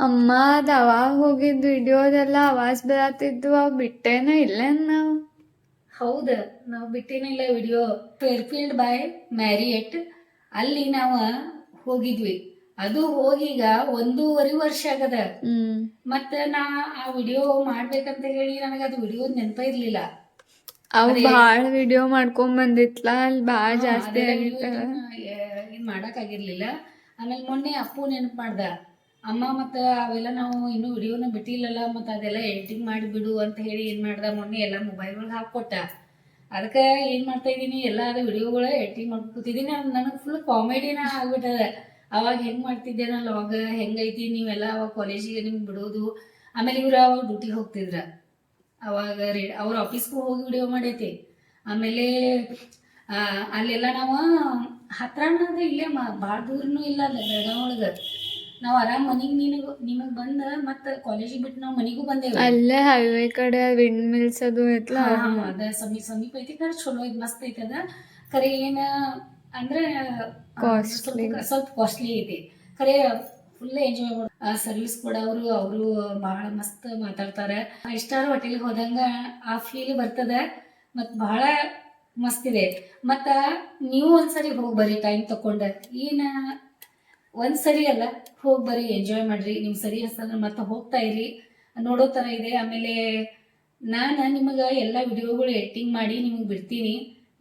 ಅಮ್ಮ ಅದು ಅವಾಗ ಹೋಗಿದ್ದು ವಿಡಿಯೋದೆಲ್ಲ ಆವಾಜ್ ಬರತ್ತಿದ್ವು ಅವ್ ಬಿಟ್ಟೇನ ಇಲ್ಲೇನ್ ನಾವು? ಹೌದ ನಾವು ಬಿಟ್ಟೇನಿಲ್ಲ ವಿಡಿಯೋ. Fairfield by Marriott. ಅಲ್ಲಿ ನಾವು ಹೋಗಿದ್ವಿ. ಅದು ಹೋಗೀಗ ಒಂದೂವರೆ ವರ್ಷ ಆಗದ. ಹ್ಮ್. ಮತ್ತ ನಾ ಆ ವಿಡಿಯೋ ಮಾಡ್ಬೇಕಂತ ಹೇಳಿ ನನಗ ಅದು ವಿಡಿಯೋ ನೆನಪ ಇರ್ಲಿಲ್ಲ. ಅವ್ ಭಾಳ ವಿಡಿಯೋ ಮಾಡ್ಕೊಂಡ್ ಬಂದಿತ್ಲ ಅಲ್ಲಿ ಭಾಳ ಜಾಸ್ತಿ ಅದೆಲ್ಲ ಆಗಿತ್ತ. video ಇದನ್ನ, ಮಾಡಕ್ ಆಗಿರ್ಲಿಲ್ಲ. ಆಮೇಲೆ ಮೊನ್ನೆ ಅಪ್ಪು ನೆನಪು ಮಾಡ್ದ. ಅಮ್ಮ ಮತ್ತು ಅವೆಲ್ಲ ನಾವು ಇನ್ನೂ ವಿಡಿಯೋನ ಬಿಟ್ಟಿಲ್ಲಲ್ಲ, ಮತ್ತು ಅದೆಲ್ಲ ಎಡಿಟಿಂಗ್ ಮಾಡಿ ಬಿಡು ಅಂತ ಹೇಳಿ ಏನು ಮಾಡ್ದ, ಮೊನ್ನೆ ಎಲ್ಲ ಮೊಬೈಲ್ ಒಳಗೆ ಹಾಕೊಟ್ಟ ಅದಕ್ಕೆ ಏನು ಮಾಡ್ತಾ ಇದೀನಿ ಎಲ್ಲ ಅದ ವಿಡಿಯೋಗಳ ಎಡಿಟಿಂಗ್ ಮಾಡ್ಕೊತಿದ್ದೀನಿ. ನನಗೆ ಫುಲ್ ಕಾಮಿಡಿನ ಆಗ್ಬಿಟ್ಟದ. ಅವಾಗ ಹೆಂಗ್ ಮಾಡ್ತಿದ್ದೆ ನಾನು ಅವಾಗ ಹೆಂಗೈತಿ, ನೀವೆಲ್ಲ ಅವಾಗ ಕಾಲೇಜಿಗೆ ನಿಮ್ಗೆ ಬಿಡೋದು. ಆಮೇಲೆ ಇವ್ರು ಅವಾಗ ಡ್ಯೂಟಿಗೆ ಹೋಗ್ತಿದ್ರ. ಅವಾಗ ರೇ ಅವ್ರ ಆಫೀಸ್ಗೂ ಹೋಗಿ ವಿಡಿಯೋ ಮಾಡೈತಿ. ಆಮೇಲೆ ಅಲ್ಲೆಲ್ಲ ನಾವು ಹತ್ರ ಅದ ಇಲ್ಲೇ ಭಾಳ ದೂರನೂ ಇಲ್ಲ ಬೆಳಗಾವ್ ಒಳಗೆ. ನಾವು ಆರಾಮ್ ಮನಿಗ್ ನಿನಗೆ ನಿಮಗೆ ಬಂದ ಮತ್ತ ಕಾಲೇಜಿಗೆ ಬಿಟ್ಟು ನಾವ್ ಮನಿಗೂ ಬಂದೇವಿ ಅಲ್ಲೇ ಹೈವೇ ಕಡೆ ವಿಂಡ್ ಮಿಲ್ಸ್ ಅದು ಐತ್ಲ ಅದ ಸಮೀಪ ಸಮೀಪ ಐತಿ ಕರೆ ಚಲೋ ಐತಿ ಮಸ್ತ್ ಐತಿ ಅದ. ಖರೆ ಏನ ಅಂದ್ರೆ ಆ. ಸ್ವಲ್ಪ ಕಾಸ್ಟ್ಲಿ ಐತಿ. ಖರೆ ಫುಲ್ ಎಂಜಾಯ್ ಮಾಡ ಸರ್ವಿಸ್ ಕೂಡ ಅವರು ಬಹಳ ಮಸ್ತ್ ಮಾತಾಡ್ತಾರೆ. ಫೈವ್ ಸ್ಟಾರ್ ಹೋಟೆಲ್ಗೆ ಹೋದಂಗ ಆ ಫೀಲ್ ಬರ್ತದ ಮತ್ ಬಹಳ ಮಸ್ತ್ ಇದೆ. ಮತ್ತ ನೀವು ಒಂದ್ಸರಿ ಹೋಗಿ ಬರ್ರಿ ಟೈಮ್ ತಕೊಂಡ. ಏನ ಒಂದ್ಸರಿ ಅಲ್ಲ ಹೋಗಿ ಬರ್ರಿ ಎಂಜಾಯ್ ಮಾಡ್ರಿ ನಿಮ್ ಸರಿ ಅನ್ಸಂದ್ರೆ ಮತ್ತೆ ಹೋಗ್ತಾ ಇರಿ ನೋಡೋ ತರ ಇದೆ. ಆಮೇಲೆ ನಾನು ನಿಮಗೆ ಎಲ್ಲ ವಿಡಿಯೋಗಳು ಎಡಿಟಿಂಗ್ ಮಾಡಿ ನಿಮಗೆ ಬಿಡ್ತೀನಿ.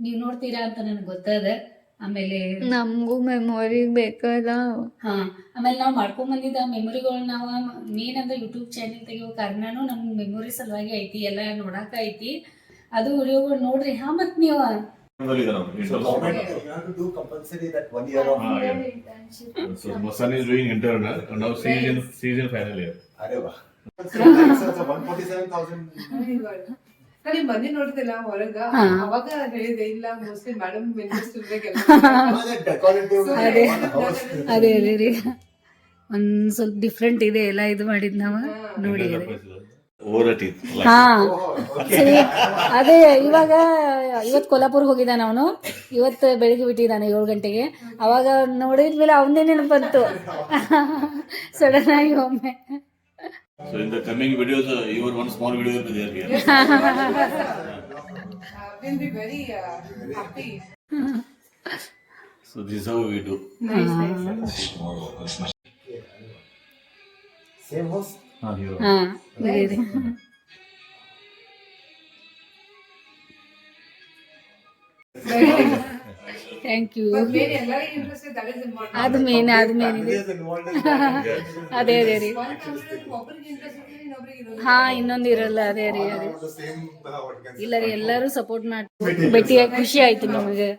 ನೀವು ನೋಡ್ತೀರಾ ಅಂತ ನನಗೆ ಗೊತ್ತದ. ಆಮೇಲೆ ನಮಗೂ ಮೆಮೊರಿ ಬೇಕಲ್ಲ. ಹಾ ಆಮೇಲೆ ನಾವು ಮಾಡ್ಕೊಂಡ್ ಬಂದಿದ್ದ ಮೆಮೊರಿಗಳು ನಾವು ಮೇನ್ ಅಂದ್ರೆ ಯೂಟ್ಯೂಬ್ ಚಾನೆಲ್ ತೆಗಿಯೋ ಕಾರಣನೂ ನಮ್ಗೆ ಮೆಮೊರಿ ಸಲುವಾಗಿ ಐತಿ ಎಲ್ಲ ನೋಡಾಕ ಐತಿ. ಅದು ವಿಡಿಯೋಗಳು ನೋಡ್ರಿ. ಹಾ ಮತ್ ನೀವು ಇಟ್ಸ್ ನೋಡ್ತಿಲ್ಲ ಅವಾಗ ಹೇಳಿದಿಲ್ಲ ಮೋಸ್ಟ್ ಮ್ಯಾಡಮ್ ಮೆಂಟೆನ್ಸ್ ತುಂಬಕ್ಕೆ ಆದ ಡಕಾರ್ಡ್ ಸ್ವಲ್ಪ ಡಿಫ್ರೆಂಟ್ ಇದೆ ಎಲ್ಲ ಇದು ಮಾಡಿದ್ ಮಾಡಿದ್ನವಾ ನೋಡಿ ಅದೇ ಇವಾಗ ಇವತ್ ಕೊಲ್ಲಾಪುರ್ ಹೋಗಿದ್ದಾನೆ ಅವನು. ಇವತ್ತು ಬೆಳಿಗ್ಗೆ ಬಿಟ್ಟಿದ್ದಾನೆ ಏಳು ಗಂಟೆಗೆ. ಅವಾಗ ನೋಡಿದ್ಮೇಲೆ ಅವನೇ ನೆನಪು ಬಂತು ಸಡನ್ ಆಗಿ ಒಮ್ಮೆ. Same ಹಾ ಇದೆ. ಥ್ಯಾಂಕ್ ಯು ಅದು ಮೇನ್ ಅದು ಮೇನ್. ಅದೇ ಅದೇ ರೀ ಹಾ ಇನ್ನೊಂದು ಇರಲ್ಲ ಅದೇ ರೀ ಅದೇ. ಇಲ್ಲ ರೀ ಎಲ್ಲರೂ ಸಪೋರ್ಟ್ ಮಾಡಿ ಭೇಟಿಯಾಗಿ ಖುಷಿ ಆಯ್ತು ನಮಗೆ.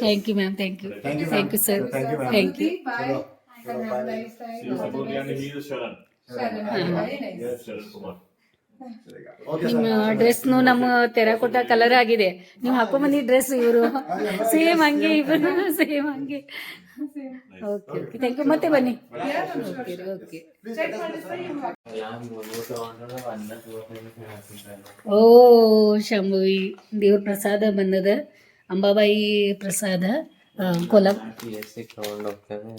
Thank you ma'am thank you thank you sir. Thank you ನಿಮ್ಮ ಡ್ರೆಸ್ ನಮ್ಮ ಕೊಟ್ಟ ಕಲರ್ ಆಗಿದೆ. ನೀವು ಹಾಕೊಂಡ್ ಬಂದಿ ಡ್ರೆಸ್ ಇವರು. ಸೇಮ್ ಹಂಗೆ ಇವರು ಸೇಮ್ ಹಂಗೆ. ಓಕೆ ಓಕೆ ಥ್ಯಾಂಕ್ ಯು ಮತ್ತೆ ಬನ್ನಿ. ಓಕೆ ಓಕೆ ಓ ಶಂಭುವಿ ದೇವ್ರ ಪ್ರಸಾದ ಬಂದದ. ಅಂಬಾಬಾಯಿ ಪ್ರಸಾದ ಕೊಲಂ.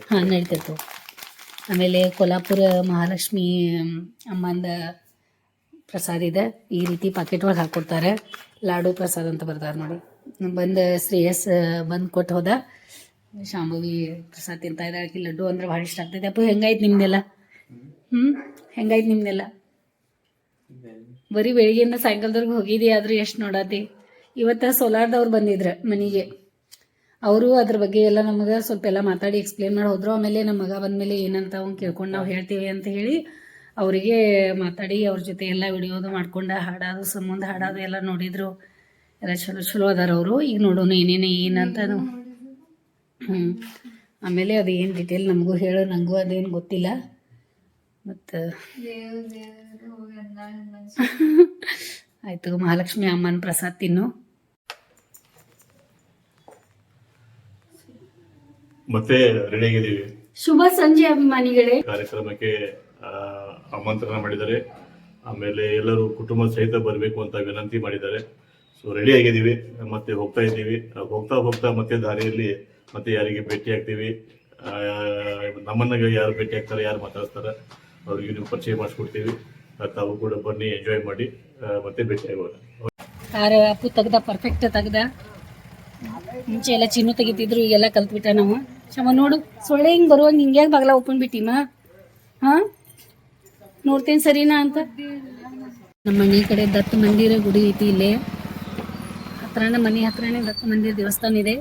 ಹಾ ಹಾಂ ನಡೀತೈತು. ಆಮೇಲೆ ಕೊಲ್ಲಾಪುರ ಮಹಾಲಕ್ಷ್ಮಿ ಅಮ್ಮಂದ ಪ್ರಸಾದ ಇದೆ. ಈ ರೀತಿ ಪಾಕೆಟ್ ಒಳಗೆ ಹಾಕ್ಕೊಡ್ತಾರೆ ಲಾಡು ಪ್ರಸಾದ ಅಂತ ಬರ್ತಾರೆ ನೋಡಿ. ಬಂದು ಶ್ರೇಯಸ್ ಬಂದು ಕೊಟ್ಟು ಹೋದ. ಶಾಂಭವಿ ಪ್ರಸಾದ ತಿಂತಾ ಇದ್ದಾಳೆ ಆಕಿ ಲಡ್ಡು ಅಂದ್ರೆ ಭಾಳ ಇಷ್ಟ ಆಗ್ತೈತೆ. ಅಪ್ಪ, ಹೆಂಗಾಯ್ತು ನಿಮ್ದೆಲ್ಲ? ಹ್ಞೂ ಹೆಂಗಾಯ್ತು ನಿಮ್ದೆಲ್ಲ? ಬರೀ ಬೆಳಿಗ್ಗೆಯಿಂದ ಸಾಯಂಕಾಲದವ್ರಿಗೆ ಹೋಗಿದ್ದಿ ಆದ್ರೆ ಎಷ್ಟು ನೋಡಾತಿ? ಇವತ್ತು ಸೋಲಾರ್ದವ್ರು ಬಂದಿದ್ರು ಮನೆಗೆ. ಅವರು ಅದ್ರ ಬಗ್ಗೆ ಎಲ್ಲ ನಮಗೆ ಸ್ವಲ್ಪ ಎಲ್ಲ ಮಾತಾಡಿ ಎಕ್ಸ್ಪ್ಲೇನ್ ಮಾಡಿ ಹೋದ್ರು. ಆಮೇಲೆ ನಮ್ಮ ಮಗ ಬಂದಮೇಲೆ ಏನಂತ ಅವ್ನು ಕೇಳ್ಕೊಂಡು ನಾವು ಹೇಳ್ತೀವಿ ಅಂತ ಹೇಳಿ ಅವರಿಗೆ ಮಾತಾಡಿ ಅವ್ರ ಜೊತೆ ಎಲ್ಲ ವಿಡಿಯೋದು ಮಾಡ್ಕೊಂಡು ಹಾಡೋದು ಸಂಬಂಧ ಹಾಡೋದು ಎಲ್ಲ ನೋಡಿದ್ರು. ಎಲ್ಲ ಚಲೋ ಚಲೋ ಅದಾರ ಅವರು. ಈಗ ನೋಡೋಣ ಏನೇನು ಏನಂತ ಹ್ಞೂ ಆಮೇಲೆ ಅದು ಏನು ಡಿಟೇಲ್ ನಮಗೂ ಹೇಳು ನನಗೂ ಅದೇನು ಗೊತ್ತಿಲ್ಲ. ಮತ್ತು ಆಯಿತು ಮಹಾಲಕ್ಷ್ಮಿ ಅಮ್ಮನ ಪ್ರಸಾದ್ ತಿನ್ನು. ಮತ್ತೆ ರೆಡಿ ಆಗಿದ್ದೀವಿ ಶುಭ ಸಂಜೆ ಅಭಿಮಾನಿಗಳೇ. ಕಾರ್ಯಕ್ರಮಕ್ಕೆ ಆ, ಆಮಂತ್ರಣ ಮಾಡಿದ್ದಾರೆ. ಆಮೇಲೆ ಎಲ್ಲರೂ ಕುಟುಂಬ ಸಹಿತ ಬರಬೇಕು ಅಂತ ವಿನಂತಿ ಮಾಡಿದ್ದಾರೆ. ಸೊ ರೆಡಿ ಆಗಿದ್ದೀವಿ ಮತ್ತೆ ಹೋಗ್ತಾ ಇದ್ದೀವಿ. ಆ, ಹೋಗ್ತಾ ಹೋಗ್ತಾ ಮತ್ತೆ ದಾರಿಯಲ್ಲಿ ಮತ್ತೆ ಯಾರಿಗೆ ಭೇಟಿ ಆಗ್ತೀವಿ. ಆ, ನಮ್ಮನ್ನ ಯಾರು ಭೇಟಿ ಆಗ್ತಾರೆ ಯಾರು ಮಾತಾಡ್ತಾರೆ ಅವ್ರಿಗೆ ನೀವು ಪರಿಚಯ ಮಾಡಿಸ್ಕೊಡ್ತೀವಿ. ಆ, ತಾವು ಕೂಡ ಬನ್ನಿ ಎಂಜಾಯ್ ಮಾಡಿ ಆ, ಮತ್ತೆ ಭೇಟಿ ಆಗೋಣ. ಕಾರ ಅಪ್ಪು ತೆಗ್ದ ಪರ್ಫೆಕ್ಟ್ ತೆಗ್ದ. ಮುಂಚೆ ಎಲ್ಲ ಚಿನ್ನು ತೆಗಿತಿದ್ರು ಈಗೆಲ್ಲ ಕಲ್ತ್ಬಿಟ್ಟ ನಾವು. ಶಮ ನೋಡು. ಸೊಳ್ಳೆ ಹಿಂಗೆ ಬರುವಂಗೆ ಹಿಂಗೆ ಬಾಗ್ಲ ಓಪನ್ ಬಿಟ್ಟಿಮ್ಮ? ಹಾ? ನೋಡ್ತೇನೆ ಸರಿನಾ ಅಂತ? ನಮ್ಮ ಮನೆ ಕಡೆ ದತ್ತ ಮಂದಿರ ಗುಡಿ ಐತಿ ಇಲ್ಲೇ. ಹತ್ರನೇ ಮನೆ ಹತ್ರನೇ ದತ್ತ ಮಂದಿರ ದೇವಸ್ಥಾನ ಇದೆ.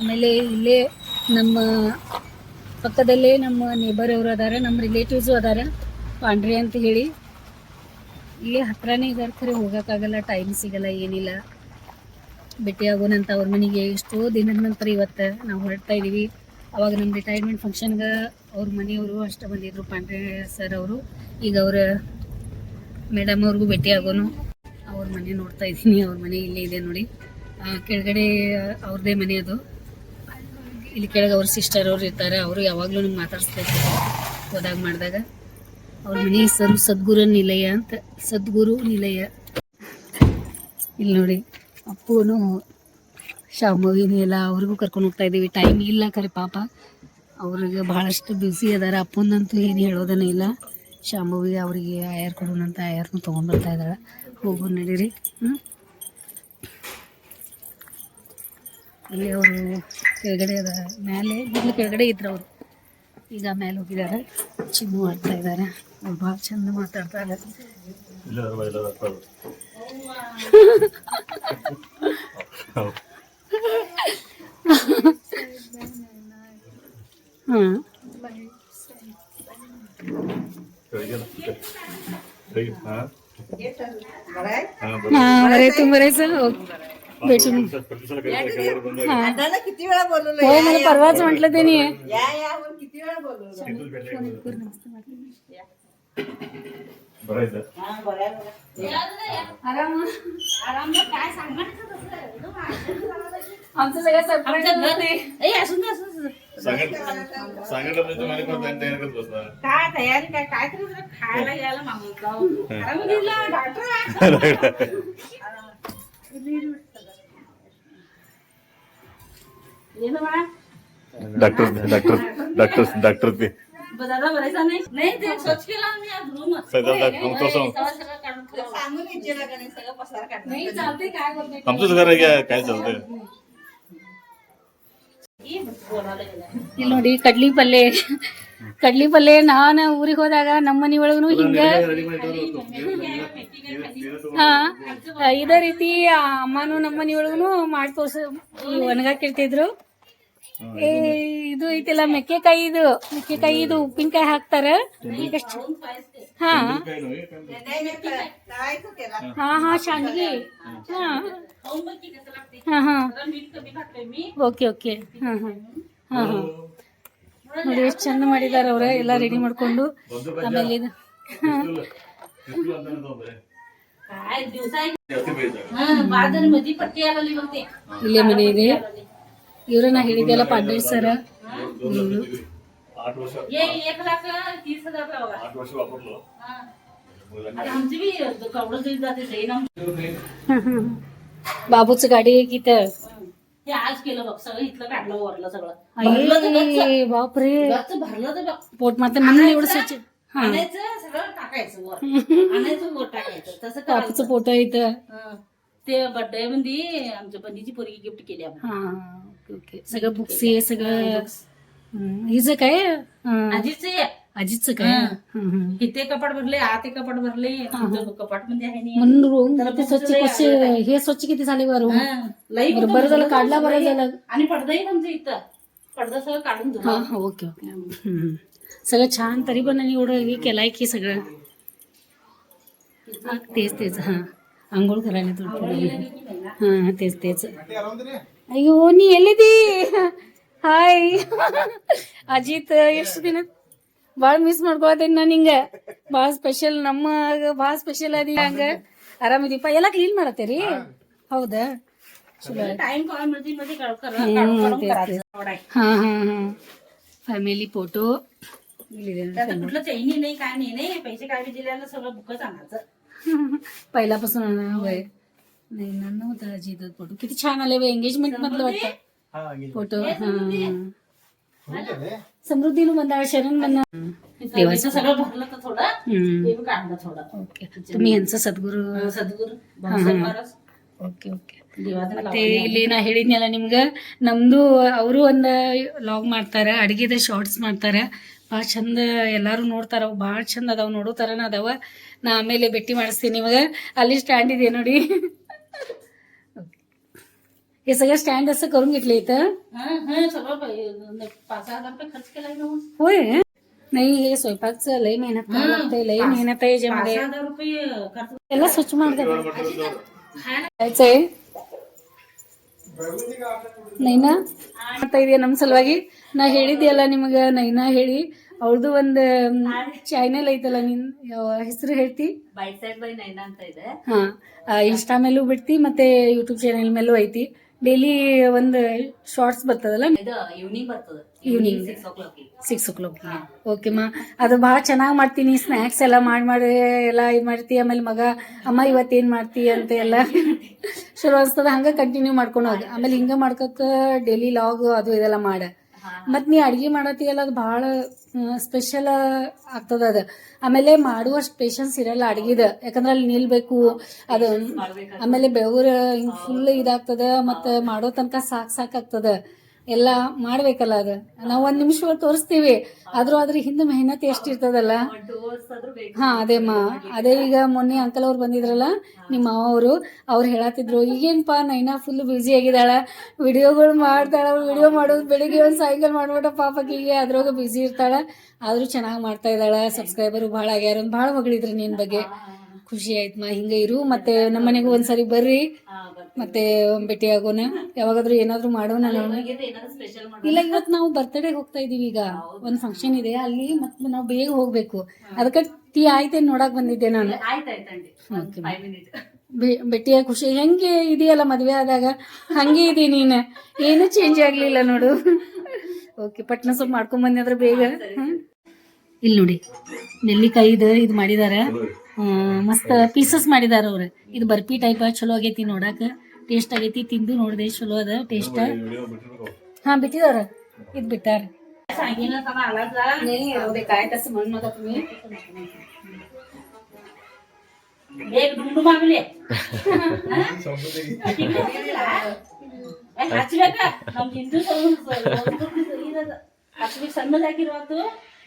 ಆಮೇಲೆ ಇಲ್ಲೇ ನಮ್ಮ ಪಕ್ಕದಲ್ಲೇ ನಮ್ಮ ನೇಬರ್ ಅವರು ಅದಾರ, ನಮ್ಮ ರಿಲೇಟಿವ್ಸು ಅದಾರ, ಪಾಂಡ್ರಿ ಅಂತ ಹೇಳಿ. ಇಲ್ಲೇ ಹತ್ರನೇ ಇದಾರೆ ಖರೆ, ಹೋಗೋಕ್ಕಾಗಲ್ಲ ಟೈಮ್ ಸಿಗಲ್ಲ, ಏನಿಲ್ಲ. ಭೇಟಿ ಆಗೋಣಂತ ಅವ್ರ ಮನೆಗೆ ಎಷ್ಟೋ ದಿನದ ನಂತರ ಇವತ್ತು ನಾವು ಹೊರಡ್ತಾ ಇದೀವಿ. ಅವಾಗ ನಮ್ಮ ರಿಟೈರ್ಮೆಂಟ್ ಫಂಕ್ಷನ್ಗೆ ಅವ್ರ ಮನೆಯವರು ಅಷ್ಟು ಬಂದಿದ್ರು, ಪಾಂಡ್ರೆ ಸರ್ ಅವರು. ಈಗ ಅವರ ಮೇಡಮ್ ಅವ್ರಿಗೂ ಭೇಟಿ ಆಗೋನು. ಅವ್ರ ಮನೆ ನೋಡ್ತಾ ಇದ್ದೀನಿ, ಅವ್ರ ಮನೆ ಇಲ್ಲೇ ಇದೆ ನೋಡಿ. ಕೆಳಗಡೆ ಅವ್ರದ್ದೇ ಮನೆ ಅದು. ಇಲ್ಲಿ ಕೆಳಗೆ ಅವ್ರ ಸಿಸ್ಟರ್ ಅವ್ರು ಇರ್ತಾರೆ, ಅವರು ಯಾವಾಗಲೂ ನಮ್ಗೆ ಮಾತಾಡಿಸ್ತಾ ಇರ್ತಾರೆ ಹೋದಾಗ ಮಾಡಿದಾಗ. ಅವ್ರ ಮನೆ ಹೆಸರು ಸದ್ಗುರು ನಿಲಯ ಅಂತ, ಸದ್ಗುರು ನಿಲಯ. ಇಲ್ಲಿ ನೋಡಿ, ಅಪ್ಪುನು ಶಾಂಭವಿನಿ ಎಲ್ಲ ಅವ್ರಿಗೂ ಕರ್ಕೊಂಡು ಹೋಗ್ತಾ ಇದ್ದೀವಿ. ಟೈಮ್ ಇಲ್ಲ ಕರೆ ಪಾಪ. ಅವ್ರಿಗೆ ಭಾಳಷ್ಟು ಬ್ಯುಸಿ ಅದಾರ. ಅಪ್ಪಂದಂತೂ ಏನು ಹೇಳೋದನ್ನ ಇಲ್ಲ. ಶಾಮುವಿಗೆ ಅವರಿಗೆ ಆಯರ್ ಕೊಡೋಣಂತ ಆಯರ್ನು ತಗೊಂಡು ಬರ್ತಾ ಇದ್ದಾಳೆ ಹೋಗು ನಡೀರಿ. ಹ್ಞೂ ಇಲ್ಲಿ ಅವರು ಕೆಳಗಡೆ ಅದ. ಮೇಲೆ ಮೊದಲು ಕೆಳಗಡೆ ಇದ್ರು ಅವರು. ಈಗ ಮೇಲೆ ಹೋಗಿದ್ದಾರೆ ಚಿನ್ನು ಆಡ್ತಾ ಇದ್ದಾರೆ ಅವ್ರು ಭಾಳ ಚಂದ ಮಾತಾಡ್ತಾರೆ बरे. तू बरायचं? हो. किती वेळा हो, मला परवाच म्हटलं त्यांनी. आमचं सगळं सांगितलं म्हणजे तुम्हाला कोण तयार करत बसणार? काय तयारी काय काय तरी जरा खायला यायला मागून जाऊ आरामदीला doctor doctor doctor doctor doctor ते दादा बरायचा नाही नाही ते स्वच्छ केला मी आज रूम सगळं डॉक्टर तसं सांगून इच्छेला का नाही सगळं पसार काढणार नाही चालते काय बोलते आमचंच घर आहे काय काय चालतंय ಇಲ್ಲಿ ನೋಡಿ ಕಡ್ಲಿ ಪಲ್ಲೆ ಕಡ್ಲಿ ಪಲ್ಲೆ ನಾನು ಊರಿಗೆ ಹೋದಾಗ ನಮ್ಮ ಮನೆ ಒಳಗೂ ಹಿಂಗ ಹಾ ಇದೇ ರೀತಿ ಆ ಅಮ್ಮನು ನಮ್ಮ ಮನೆ ಒಳಗೂ ಮಾಡಿ ತೋರ್ಸ ಈ ಒಣಗಾಕಿರ್ತಿದ್ರು ಏ ಇದು ಐತಿಲ್ಲ ಮೆಕ್ಕೆಕಾಯಿ ಇದು ಮೆಕ್ಕೆಕಾಯಿ ಇದು ಉಪ್ಪಿನಕಾಯಿ ಹಾಕ್ತಾರ. ಎಷ್ಟು ಹಾ ಹಾ ಶಾಂಡ್ಗಿ ಓಕೆ ಓಕೆ. ನೋಡಿ ಎಷ್ಟು ಚಂದ ಮಾಡಿದಾರ ಅವ್ರ. ಎಲ್ಲ ರೆಡಿ ಮಾಡ್ಕೊಂಡು ಆಮೇಲೆ ಇದು. ಇಲ್ಲೇ ಮನೆ ಇದೆ. ಇವ್ರನ್ನ ಹೇಳಿದೆಲ್ಲ ಪಾಂಡೇಶ್ ಸರ आठ वर्ष ये एक लाख तीस हजार लावला आठ वर्ष वापरलो आता आमची बी कवडं तरी जाते जाईन बाबूच गाडी आहे की तर हे आज केलं बघ सगळं इथलं काढलं वरलं सगळं भरलं तर गच्च. अये, बापरे गच्च भरलं तर बघ पोट मात्र म्हणून एवढं स्वच्छ हा आणायचं सगळं टाकायचं वर आणायचं वर टाकायचं तसं बापूचं करायचं पोट इथं हं. ते बर्थडे मध्ये आमच्या बंदीची पोरगी गिफ्ट केली आपण हा ओके सगळं बुक्स आहे सगळं हं, हिचं काय हं, आजीच आजीचं काय हा. हं, हं. इथे कपाट भरले आत कपाट भरले कपाटमध्ये आहे नाही. म्हणून रूम त्याला स्वच्छ हे स्वच्छ किती झाले बरं रूम? हं. लई बरं झालं काढला बरं. झालं. आणि पडदाही आमचं इथं. पडदा सगळं काढून हा हा ओके ओके. हम्म. सगळं छान तरी पण आणि एवढं हे केलंय की सगळं. हा, तेच तेच हा. आंघोळ करायला थोडं हा. हा, तेच तेच. ಅಯ್ಯೋ ನೀ ಎಲ್ಲಿದಿ? ಹಾಯ್ ಅಜಿತ್ ಎಷ್ಟು ದಿನ? ಭಾಳ ಮಿಸ್ ಮಾಡ್ಕೊಳತ್ತೇನೆ ನಾನು ಹಿಂಗೆ ಭಾಳ ಸ್ಪೆಷಲ್ ನಮ್ಮ ಭಾಳ ಸ್ಪೆಷಲ್ ಅದಿ ಹಂಗ. ಆರಾಮಿದೀಪ ಎಲ್ಲ ಕ್ಲೀನ್ ಮಾಡತ್ತೇರಿ ಹೌದಾ? ಹಾ ಹಾ ಹಾ. फॅमिली फोटो कुठलं चैनी नाही पैसे नाही नऊ दहाजी फोटो किती छान आले एंगेजमेंट मधलं वाटत फोटो हा समृद्धीनं म्हणा शरण म्हणा देवाचं सगळं भरलं तर थोडं थोडं तुम्ही यांचं ಓಕೆ. ಓಕೆ ಮತ್ತೆ ಇಲ್ಲಿ ನಾ ಹೇಳಿದ್ನಲ್ಲ ನಿಮ್ಗೆ ನಮ್ಮದು ಅವರು ಒಂದು ಲಾಗ್ ಮಾಡ್ತಾರೆ ಅಡಿಗೆದ ಶಾರ್ಟ್ಸ್ ಮಾಡ್ತಾರ. ಭಾಳ ಚಂದ ಎಲ್ಲಾರು ನೋಡ್ತಾರ ಅವು ಚಂದ ಅದಾವ ನೋಡೋ ತರನ ಅದಾವ. ನಾ ಆಮೇಲೆ ಭೇಟಿ ಮಾಡಿಸ್ತೀನಿ ನಿಮಗೆ. ಅಲ್ಲಿ ಸ್ಟ್ಯಾಂಡ್ ಇದೆ ನೋಡಿ. हे सगळं स्टँड असं करून घेतलं इथं हा हा सगळं पाहिजे. पाच सहा हजार रुपये खर्च केलाय ना मग. होय नाही हे स्वयंपाकचं लय मेहनत करावं लागतंय लय मेहनत आहे पाच याच्यामध्ये सहा हजार रुपये खर्च ಎಲ್ಲ ಸ್ವಚ್ಛ ಮಾಡ್ತಾರೆ ಆಯ್ತೇ ನೈನಾ ಮಾಡ್ತಾ ಇದೆಯಾ ನಮ್ಮ ಸಲುವಾಗಿ ನಾ ಹೇಳಿದ್ಯಲ್ಲ ನಿಮಗೆ ನೈನಾ ಹೇಳಿ ಅವಳದು ಒಂದು ಚಾನೆಲ್ ಐತಲ್ಲ ನಿನ್ ಯಾವ ಹೆಸರು ಹೇಳ್ತಿ ಬೈಟ್ ಸೈಡ್ ಬೈ ನೈನಾ ಅಂತ ಇದೆ ಹಾ ಇನ್ಸ್ಟಾ ಮೇಲೂ ಬಿಡ್ತಿ ಮತ್ತೆ ಯೂಟ್ಯೂಬ್ ಚಾನೆಲ್ ಮೇಲೂ ಐತಿ ಡೈಲಿ ಒಂದು ಶಾರ್ಟ್ಸ್ ಬರ್ತದಲ್ಲ? ಈವ್ನಿಂಗ್ ಬರ್ತದೆ. Six o'clock six o'clock okay ಮಾ. ಅದು ಭಾಳ ಚೆನ್ನಾಗಿ ಮಾಡ್ತೀನಿ. ಸ್ನ್ಯಾಕ್ಸ್ ಎಲ್ಲ ಮಾಡಿ ಮಾಡಿ ಎಲ್ಲ ಇದು ಮಾಡ್ತಿ. ಆಮೇಲೆ ಮಗ ಅಮ್ಮ ಇವತ್ತೇನು ಮಾಡ್ತಿ? ಅಂತ ಎಲ್ಲ. ಶುರು ಅನ್ಸ್ತದ. ಹಂಗೆ ಕಂಟಿನ್ಯೂ ಮಾಡ್ಕೊಂಡು ಹೋಗಿ ಆಮೇಲೆ ಹಿಂಗೆ ಮಾಡ್ಕೊತ ಡೈಲಿ ಲಾಗ್ ಅದು ಇದೆಲ್ಲ ಮಾಡ. ಮತ್ತು ನೀ ಅಡುಗೆ ಮಾಡತ್ತೀಯಲ್ಲ ಅದು ಭಾಳ ಸ್ಪೆಷಲ್ ಆಗ್ತದ ಅದು. ಆಮೇಲೆ ಮಾಡುವಷ್ಟು ಪೇಷನ್ಸ್ ಇರಲ್ಲ ಅಡ್ಗಿದ. ಯಾಕಂದ್ರೆ ಅಲ್ಲಿ ನಿಲ್ಬೇಕು ಅದು ಆಮೇಲೆ ಬೆವರು ಹಿಂಗೆ ಫುಲ್ ಇದಾಗ್ತದ ಮತ್ತು ಮಾಡೋ ತನಕ ಸಾಕು ಸಾಕಾಗ್ತದ. ಎಲ್ಲ ಮಾಡ್ಬೇಕಲ್ಲ ಅದು. ನಾವು ಒಂದ್ ನಿಮಿಷ ತೋರಿಸ್ತೀವಿ. ಆದ್ರೂ ಅದ್ರ ಹಿಂದೆ ಮೆಹನತ್ ಎಷ್ಟಿರ್ತದಲ್ಲ ಹಾ ಮಾ. ಅದೇ ಈಗ ಮೊನ್ನೆ ಅಂಕಲ್ ಅವ್ರು ಬಂದಿದ್ರಲ್ಲ ನಿಮ್ಮ ಮಾವ ಅವರು, ಅವ್ರು ಹೇಳತ್ತಿದ್ರು ಈಗೇನ್ಪಾ ನೈನಾ ಫುಲ್ ಬ್ಯುಸಿ ಆಗಿದಾಳ ವಿಡಿಯೋಗಳು ಮಾಡ್ತಾಳ, ವಿಡಿಯೋ ಮಾಡೋದು ಬೆಳಿಗ್ಗೆ ಒಂದು ಸಾಯಂಕಾಲ ಮಾಡ್ಬಿಟ್ಟ ಪಾಪಕ್ಕಿಗೆ ಅದ್ರೊಳಗೆ ಬ್ಯುಸಿ ಇರ್ತಾಳ. ಆದ್ರೂ ಚೆನ್ನಾಗಿ ಮಾಡ್ತಾ ಇದ್ದಾಳ. ಸಬ್ಸ್ಕ್ರೈಬರ್ ಭಾಳ ಆಗ್ಯಾರ ಬಹಳ ಮಗಳಿದ್ರು ನಿನ್ ಬಗ್ಗೆ. ಖುಷಿ ಆಯ್ತು ಮಾ ಹಿಂಗೆ ಇರು. ಮತ್ತೆ ನಮ್ಮ ಮನೆಗೂ ಒಂದ್ಸರಿ ಬರ್ರಿ. ಮತ್ತೆ ಭೇಟಿ ಆಗೋಣ. ಯಾವಾಗಾದ್ರೂ ಏನಾದ್ರೂ ಮಾಡೋಣ ಇಲ್ಲ ಇವತ್ತು ನಾವು ಬರ್ತ್ಡೇ ಹೋಗ್ತಾ ಇದೀವಿ ಈಗ. ಒಂದ್ ಫಂಕ್ಷನ್ ಇದೆ. ಅಲ್ಲಿ ಮತ್ತೆ ನಾವು ಬೇಗ ಹೋಗ್ಬೇಕು. ಅದಕ್ಕೆ ಟೀ ಆಯ್ತೆ ನೋಡಕ್ ಬಂದಿದ್ದೆ ನಾನು? ಭೇಟಿಯ ಖುಷಿ. ಹೆಂಗೆ ಇದೆಯಲ್ಲ ಮದ್ವೆ ಆದಾಗ? ಹಂಗೆ ಇದೆ ನೀನು. ಏನು ಚೇಂಜ್ ಆಗ್ಲಿಲ್ಲ ನೋಡು. ಓಕೆ ಪಟ್ನ ಸ್ವಲ್ಪ ಮಾಡ್ಕೊಂಡ್ ಬಂದೆ ಅಂದ್ರೆ ಬೇಗ. ಇಲ್ಲಿ ನೋಡಿ. ನೆಲ್ಲಿಕಾಯಿ ಇದು ಮಾಡಿದಾರ. ಮಸ್ತ್ ಪೀಸಸ್ ಮಾಡಿದಾರ ಅವ್ರ. ಇದು ಬರ್ಫಿ ಟೈಪ್ ಚಲೋ ಆಗೈತಿ ನೋಡಾಕ. ಟೇಸ್ಟ್ ಆಗೈತಿ ತಿಂದು ನೋಡಿದೆ ಚಲೋ ಅದ ಟೇಸ್ಟ್ ಹಾ ಬಿಟ್ಟಿದಾರ. ಇದು ಬಿಟ್ಟಾರ. ಹಚ್ಚಬೇಕಾ ನಮ್ ಹಿಂದೂ ಸಣ್ಣದಾಗಿರುವಂತ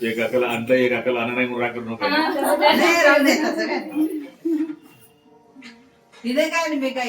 एक अकल अंत एक अकल अन्न नाही मुरा करू नका इथे काय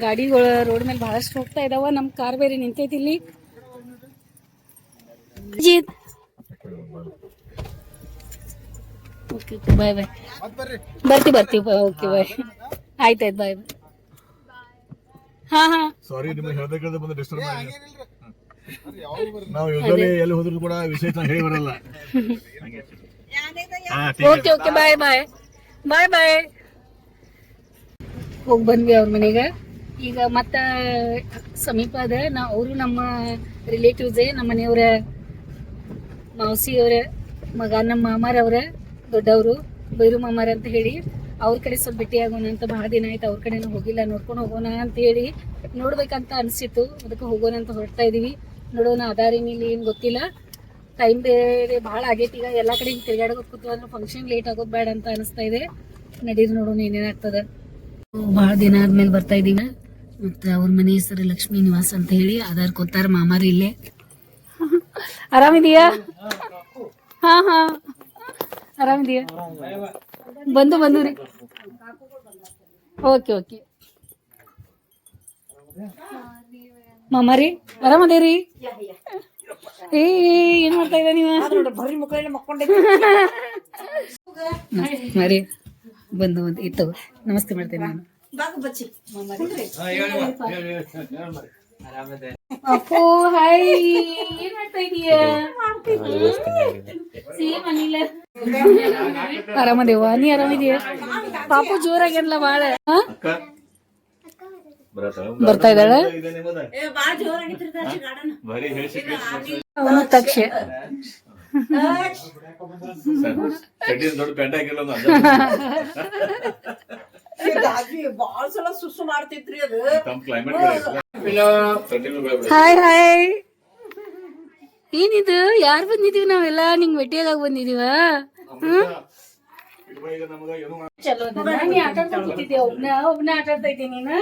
ಗಾಡಿಗಳು ರೋಡ್ ಮೇಲೆ ಬಹಳಷ್ಟು ಹೋಗ್ತಾ ಇದಾವ. ನಮ್ಮ ಕಾರ್ ಬೇರೆ ನಿಂತೈತಿ ಇಲ್ಲಿ. ಓಕೆ ಬಾಯ್ ಬಾಯ್ ಬರ್ತೀವಿ ಬರ್ತೀವಿ ಓಕೆ ಬಾಯ್ ಆಯ್ತಾಯ್ತು ಬಾಯ್ ಬಾಯ್ ಹಾ ಹಾ. ಸಾರಿ ನಿಮ್ಮ ಬಂದು ಡಿಸ್ಟರ್ಬ್ ನಾವು ಬರಲ್ಲ. ಓಕೆ ಓಕೆ ಬಾಯ್ ಬಾಯ್ ಬಾಯ್ ಬಾಯ್ ಹೋಗ್ ಬಂದ್ವಿ ಅವ್ರ ಮನೆಗೆ. ಈಗ ಮತ್ತ ಸಮೀಪ ಅದ ನಾ ಅವರು ನಮ್ಮ ರಿಲೇಟಿವ್ಸೇ ನಮ್ಮ ಮನೆಯವರ ಮಾವಸಿಯವರ, ಮಗ ನಮ್ಮ ಮಾಮಾರವ್ರ, ದೊಡ್ಡವರು, ಬೈರು ಮಾಮಾರ ಅಂತ ಹೇಳಿ ಅವ್ರ ಕಡೆ ಸ್ವಲ್ಪ ಭೇಟಿ ಆಗೋಣ ಅಂತ ಬಹಳ ದಿನ ಆಯ್ತು, ಅವ್ರ ಕಡೆನೂ ಹೋಗಿಲ್ಲ, ನೋಡ್ಕೊಂಡು ಹೋಗೋಣ ಅಂತ ಹೇಳಿ ನೋಡ್ಬೇಕಂತ ಅನಿಸಿತ್ತು. ಅದಕ್ಕೆ ಹೋಗೋಣ ಅಂತ ಹೊರಡ್ತಾ ಇದೀವಿ. ನೋಡೋಣ ಅದಾರೇನು ಇಲ್ಲಿ ಏನು ಗೊತ್ತಿಲ್ಲ. ಟೈಮ್ ಬೇರೆ ಭಾಳ ಆಗೈತಿ. ಈಗ ಎಲ್ಲ ಕಡೆ ಹಿಂಗೆ ತಿರ್ಗಾಡೋದು ಕೂತು ಅಂದ್ರೆ ಫಂಕ್ಷನ್ ಲೇಟ್ ಆಗೋದು ಬೇಡ ಅಂತ ಅನಿಸ್ತಾ ಇದೆ. ನಡೀರಿ ನೋಡೋಣ ಏನೇನಾಗ್ತದೆ. ಭಾಳ ದಿನ ಆದ್ಮೇಲೆ ಬರ್ತಾ ಇದೀವಿ ಮತ್ತು ಅವ್ರ ಮನೆ ಹೆಸರು ಲಕ್ಷ್ಮೀ ನಿವಾಸ್ ಅಂತ ಹೇಳಿ ಆಧಾರ್ ಕೊತ್ತಾರ ಮಾಮಾರಿ ಇಲ್ಲೇ. ಆರಾಮಿದೀಯಾ? ಹಾ ಹಾ. ಆರಾಮಿದೀಯಾ? ಬಂದು ಬಂದು ರೀ. Okay okay. ಮಾಮಾರಿ, ಆರಾಮದೇರಿ? ಏ, ಏನ್ ಮಾಡ್ತಾ ಇದ್ದ ನೀವು? ಮರಿ, ಬಂದು ಬಂದು, ಇತ್ತು. ನಮಸ್ತೆ ಮಾಡ್ತೇನೆ ನಾನು. ಅಪ್ಪು ಹಾಯ್ ಏನ್ ಮಾಡ್ತಾ ಇದೀಯ? ಸೇಮ್ ಅನಿಲ ಆರಾಮದೇವ? ನೀ ಆರಾಮಿದೀಯ? ಪಾಪು ಜೋರಾಗ್ಯಾನಲ್ಲ ಬಾಳ? ಬರ್ತಾ ಇದ್ದಾಳ? ತಕ್ಷ. ದೊಡ್ಡ ಪೆಂಡ ಹಾಕಿಲ್ಲ ಹಾಯ್ ಹಾಯ್. ಏನಿದು? ಯಾರು ಬಂದಿದೀವಿ ನಾವೆಲ್ಲ? ನಿಂಗ್ ಭೇಟಿಯಾಗ ಬಂದಿದೀವ? ಈಗ ನಮಗ ಏನು ಚಲೋ ಅದ. ನೀ ಆಟ ಆಡ್ಕೊಂಡ್ ಕೂತಿದ್ದೆ ಒಬ್ನ ಒಬ್ನ ಆಟ ಆಡ್ತಾ ಇದ್ದೆ ನೀನು?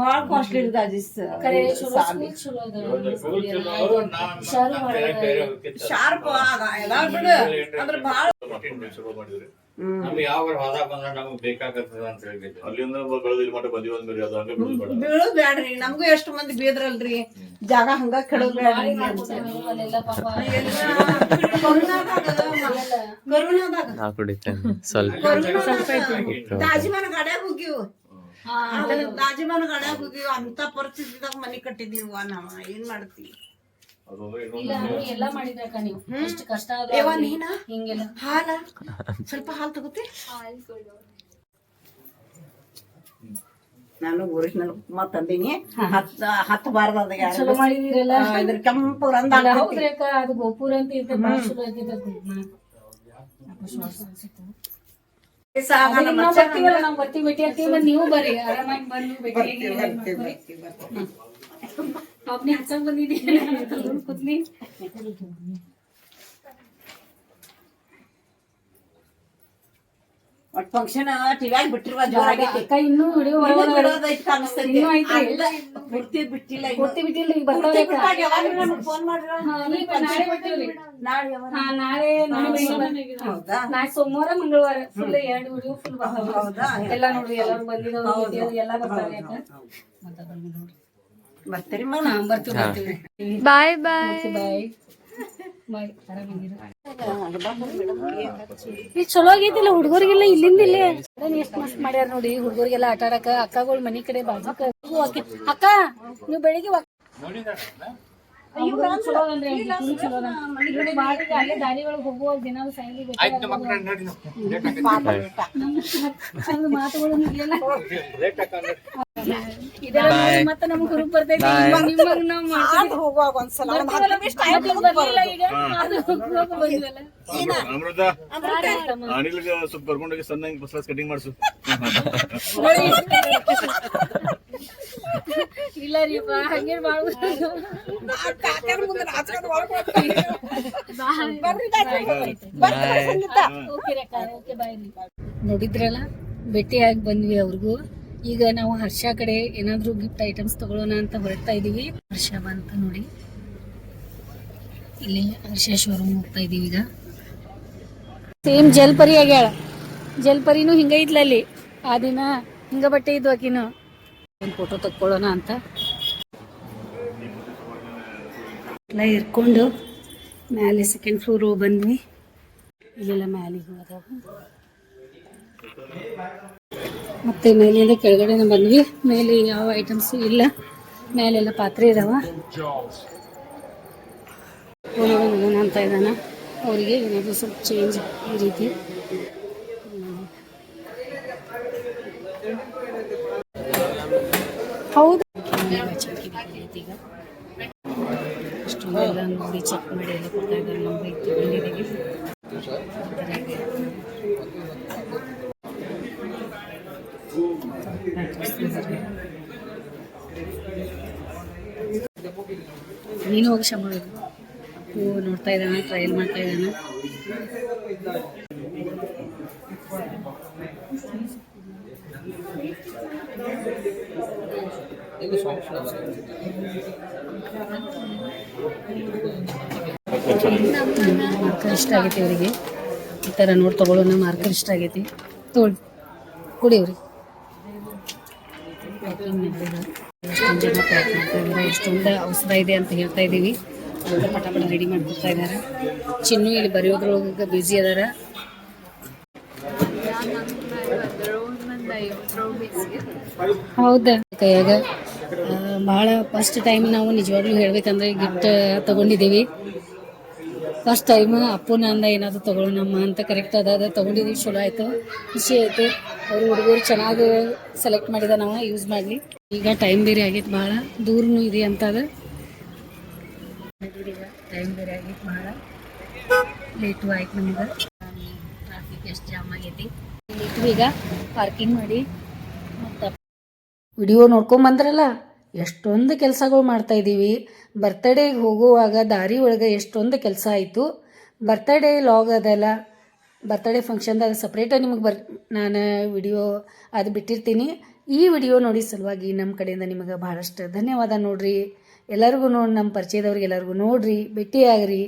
ಬಾಳ ಕಾಸ್ಟ್ಲಿ ಇರ್ತದ ಅಜಿಸ್. ಕರೆ ಚಲೋ ಸ್ಕೂಲ್ ಚಲೋ ಅದ. ಶಾಲೆ ಮಾಡಲ್ಲ. ಶಾರ್ಪ್ ಎಲ್ಲ ಬಿಡು. ಅಂದ್ರೆ ಬಾಳ ಶುರು ಮಾಡಿದ್ರಿ. ನಮ್ಗೆ ಯಾವ ಹೋದಾಗ ಬಂದ್ರೆ ನಮ್ಗೆ ಬೇಕಾಗತ್ತದ ಅಂತ ಹೇಳ್ಬಿಟ್ಟು ಅಲ್ಲಿಂದ ಬೆಳೆದ ಇಲ್ಲಿ ಮಟ್ಟ ಬಂದಿವಿ ಅಂದ್ಮೇಲೆ ಅದು ಹಂಗೆ ಬೀಳೋದು ಬೇಡ ಬೀಳೋದ್ ಬ್ಯಾಡ್ರಿ. ನಮಗೂ ಎಷ್ಟು ಮಂದಿ ಬೇದ್ರಲ್ರಿ. ಜಾಗ ಹಂಗ ಕೆಡೋದ್ ಬ್ಯಾಡ್ರಿ. ಕರುಣಾದಾಗ ನಾ ಕುಡಿತೇನೆ. ಸ್ವಲ್ಪ. ತಾಜಿಮಾನ ಗಾಡ್ಯಾಗ ಹೋಗಿವು ತಾಜಿಮನ ಗಾಡ್ಯಾಗ ಹೋಗಿವು ಅಂತ ಪರಿಸ್ಥಿತಿದಾಗ ಮನಿ ಕಟ್ಟಿದೀವ ನಾವ. ಏನ್ ಮಾಡ್ತೀವಿ? ಇಲ್ಲ ನೀವು ಎಲ್ಲ ಮಾಡಿದ್ರಕ್ಕ ನೀವು ಎಷ್ಟು ಕಷ್ಟ ಆದ್ರೂ ಯವ್ವ ಆಗ್ಲಿ, ನೀನ? ಹಿಂಗೆಲ್ಲ. ಹಾಲ? ಸ್ವಲ್ಪ ಹಾಲು ತಗೋತಿ? ನಾನು ಒರಿಜಿನಲ್ ಉಪ್ಮಾ ತಂದೀನಿ. ಹತ್ತು ಹತ್ತು ಬಾರದ ಚಲೋ ಮಾಡಿದಿರಲ್ಲ? ಇದ್ರ ಕೆಂಪು ರಂದ ಇಲ್ಲ, ಹೌದ್ರಿ ಅಕ್ಕ ಅದು ಗೋಪುರ ಅಂತ ಇರ್ತದೆ ಶುರು ಚಲೋ ಅದು. ನಾವ್ ಬರ್ತೀವಲ್ಲ ನಾವ್ ಬರ್ತೀವಿ ಭೇಟಿ ಆಗ್ತೀವಿ ಮತ್ತೆ ನೀವು ಬರ್ರಿ ಆರಾಮಾಗಿ ಬಂದು ಭೇಟಿ ಪಾಪ್ನಿ ಹಚ್ಚಕ್ ಬಂದಿದ್ದೀನಿ ಕೂತ್ನಿ ಒಟ್ ಫಂಕ್ಷನ್ ಟಿವ್ಯಾಗ ಬಿಟ್ಟಿರುವ ಜೋರಾಗೈತಿ ಅಕ್ಕ ಇನ್ನೂ ವಿಡಿಯೋ ಇನ್ನೂ ಬಿಡೋದೈತ್ ಕಾಣಿಸ್ತೈತಿ ಇನ್ನೂ ಐತ್ರಿ. ಅಲ್ಲ, ಪೂರ್ತಿ ಬಿಟ್ಟಿಲ್ಲ ಬಿಟ್ಟಿಲ್ಲ ಈಗ ನಮ್ಗ್ ಫೋನ್ ಮಾಡ್ರ ಹಾ, ನಾಳೆ ನಾಳೆ ನಾಳೆ ಹೌದಾ ನಾಳೆ ಸೋಮವಾರ ಮಂಗಳವಾರ ಫುಲ್ ಎರಡು ವಿಡಿಯೋ ಫುಲ್ ಬರ್ತಾವ ಹೌದಾ ಎಲ್ಲ ನೋಡ್ರಿ ಎಲ್ಲರೂ video ಎಲ್ಲ ಬರ್ತಾವೆ. ಬರ್ತೀರಿ ಮಗ ಹಾ. ಬರ್ತೀವಿ ಬರ್ತೀವಿ ಬಾಯ್ ಬಾಯ್ ಬಾಯ್ ಚಲೋ ಆಗೈತಿಲ್ಲ ಹುಡುಗರಿಗೆಲ್ಲ ಇಲ್ಲಿಂದ ಇಲ್ಲೇ. ಎಷ್ಟು ಮಸ್ತ್ ಮಾಡ್ಯಾರ ನೋಡಿ ಹುಡುಗರಿಗೆಲ್ಲ ಆಟ ಆಡಕ ಅಕ್ಕಗಳು ಮನಿ ಕಡೆ ಬಾಜು. ಅಕ್ಕ. ನೀವು ಬೆಳಿಗ್ಗೆ ಅನಿಲ್ಗೆ ಸ್ವಲ್ಪ ಕರ್ಕೊಂಡೋಗಿ ಸಣ್ಣ ಬಸ್ ಕಟಿಂಗ್ ಮಾಡಿಸು. ಇಲ್ಲ ರೀ ಬಾ ಹಂಗೆ ಮಾಡ್ಬೋದು? ಕಾಕ್ಯಾರ ಮುಂದೆ ನಾಚ್ಕೊಂಡ್ ಒಳಗ್ ಓಕೆ ರೀ ಅಕ್ಕ, ಓಕೆ ಬಾಯ್ ರೀ. ನೋಡಿದ್ರಲ್ಲ ಭೇಟಿಯಾಗಿ ಬಂದ್ವಿ ಅವ್ರಿಗೂ. ಈಗ ನಾವು ಹರ್ಷ ಕಡೆ ಏನಾದ್ರೂ ಗಿಫ್ಟ್ ಐಟಮ್ಸ್ ತಗೊಳ್ಳೋಣ ಅಂತ ಹೊರಡ್ತಾ ಇದೀವಿ. ಹರ್ಷ ಬಂತ ನೋಡಿ. ಇಲ್ಲಿ ಹರ್ಷ ಶೋರೂಮ್ ಹೋಗ್ತಾ ಇದೀವಿ ಈಗ. ಸೇಮ್ ಜಲ್ಪರಿ ಆಗ್ಯಾಳ. ಜಲ್ಪರಿನೂ ಹಿಂಗ ಇದ್ಲಲ್ಲಿ. ಆ ದಿನ ಹಿಂಗ ಬಟ್ಟೆ ಇದ್ವು ಆಕಿನು. ಒಂದು ಫೋಟೋ ತಕ್ಕೊಳ್ಳೋಣ ಅಂತ. ಎಲ್ಲ ಇರ್ಕೊಂಡು ಮ್ಯಾಲೆ ಸೆಕೆಂಡ್ ಫ್ಲೋರ್ ಬಂದ್ವಿ. ಇಲ್ಲೆಲ್ಲ ಮ್ಯಾಲಿಗೆ ಹೋದಾಗ. ಮತ್ತೆ ಮೇಲಿಂದ ಕೆಳಗಡೆ ಬಂದ್ವಿ. ಮೇಲೆ ಯಾವ ಐಟಮ್ಸ್ ಇಲ್ಲ. ಮೇಲೆಲ್ಲ ಪಾತ್ರೆ ಇದಾವ. ಅಂತ ಇದ್ದಾನ ಅವರಿಗೆ ಏನಾದ್ರು ಸ್ವಲ್ಪ ಚೇಂಜ್ ಈ ರೀತಿ. ಹೌದು. ಈಗ ಅಷ್ಟೊಂದೆಲ್ಲ ನೋಡಿ ಚೆಕ್ ಮಾಡಿ ಎಲ್ಲ ಕೊಡ್ತಾ ಇದ್ದಾರೆ ನಮಗೆ ತಗೊಂಡಿದ್ದೀವಿ ನೀನು ಹೋಗಿ ಹೂವು ನೋಡ್ತಾ ಇದ್ದಾನೆ? ಟ್ರೈಲ್ ಮಾಡ್ತಾ ಇದ್ದಾನೆ? ಮಾರ್ಕರ್ ಇಷ್ಟ ಆಗೈತಿ ಅವರಿಗೆ ಈ ಥರ ನೋಡಿ ತಗೊಳ್ಳೋಣ ಮಾರ್ಕರ್ ಇಷ್ಟ ಆಗೈತಿ. ತೊಗೊಳ್ಳಿ ಕುಡಿಯವ್ರಿ ಎಷ್ಟೊಂದು ಔಷಧ ಇದೆ ಅಂತ ಹೇಳ್ತಾ ಇದ್ದೀವಿ ಪಟ ಪಟ ರೆಡಿ ಮಾಡ್ಕೊಡ್ತಾ ಇದ್ದಾರೆ ಚಿನ್ನು ಇಲ್ಲಿ ಬರೆಯೋದ್ರೊಳಗೆ ಬ್ಯುಸಿ ಅದಾರ. ಹೌದಾ? ಕೈಯಾಗ. ಭಾಳ ಫಸ್ಟ್ ಟೈಮ್ ನಾವು ನಿಜವಾಗ್ಲೂ ಹೇಳ್ಬೇಕಂದ್ರೆ ಗಿಫ್ಟ್ ತಗೊಂಡಿದ್ದೀವಿ. ಫಸ್ಟ್ ಟೈಮ್ ಅಪ್ಪನ ಅಂದ ಏನಾದ್ರು ತಗೊಳ್ಳೋಣಮ್ಮ ಅಂತ ಕರೆಕ್ಟ್ ಅದ ತಗೊಂಡಿದೀವಿ ತೊಗೊಂಡಿದ್ದೀವಿ ಚಲೋ ಆಯ್ತು ಖುಷಿ ಆಯ್ತು. ಅವ್ರು ಹುಡುಗರು ಚೆನ್ನಾಗಿ ಸೆಲೆಕ್ಟ್ ಮಾಡಿದ ನಾವು ಯೂಸ್ ಮಾಡಲಿ. ಈಗ ಟೈಮ್ ಬೇರೆ ಆಗೈತೆ ಭಾಳ ದೂರನೂ ಇದೆ ಅಂತ ಅದ ಈಗ ಟೈಮ್ ಬೇರೆ ಆಗೈತೆ ಭಾಳ ಲೇಟು ಆಯ್ತು ನಮ್ಗೆ. ಟ್ರಾಫಿಕ್ ಎಷ್ಟು ಜಾಮ್ ಆಗೈತಿ. ಲೇಟು ಈಗ ಪಾರ್ಕಿಂಗ್ ಮಾಡಿ ಮತ್ತು ವಿಡಿಯೋ ನೋಡ್ಕೊಂಬಂದ್ರಲ್ಲ ಎಷ್ಟೊಂದು ಕೆಲಸಗಳು ಮಾಡ್ತಾ ಇದ್ದೀವಿ ಬರ್ತಡೇಗೆ ಹೋಗುವಾಗ ದಾರಿ ಒಳಗೆ ಎಷ್ಟೊಂದು ಕೆಲಸ ಆಯಿತು. ಬರ್ತಡೇ ಲಾಗ್ ಅದಲ್ಲ, ಬರ್ತಡೇ ಫಂಕ್ಷನ್ದಾಗ ಸಪ್ರೇಟಾಗಿ ನಿಮಗೆ ಬರ್, ನಾನು ವಿಡಿಯೋ ಅದು ಬಿಟ್ಟಿರ್ತೀನಿ. ಈ ವಿಡಿಯೋ ನೋಡಿ ಸಲುವಾಗಿ ನಮ್ಮ ಕಡೆಯಿಂದ ನಿಮಗೆ ಭಾಳಷ್ಟು ಧನ್ಯವಾದ ನೋಡ್ರಿ. ಎಲ್ಲರಿಗೂ ನೋಡಿ ನಮ್ಮ ಪರಿಚಯದವ್ರಿಗೆ ಎಲ್ಲರಿಗೂ ನೋಡ್ರಿ, ಭೇಟಿಯಾಗ್ರಿ.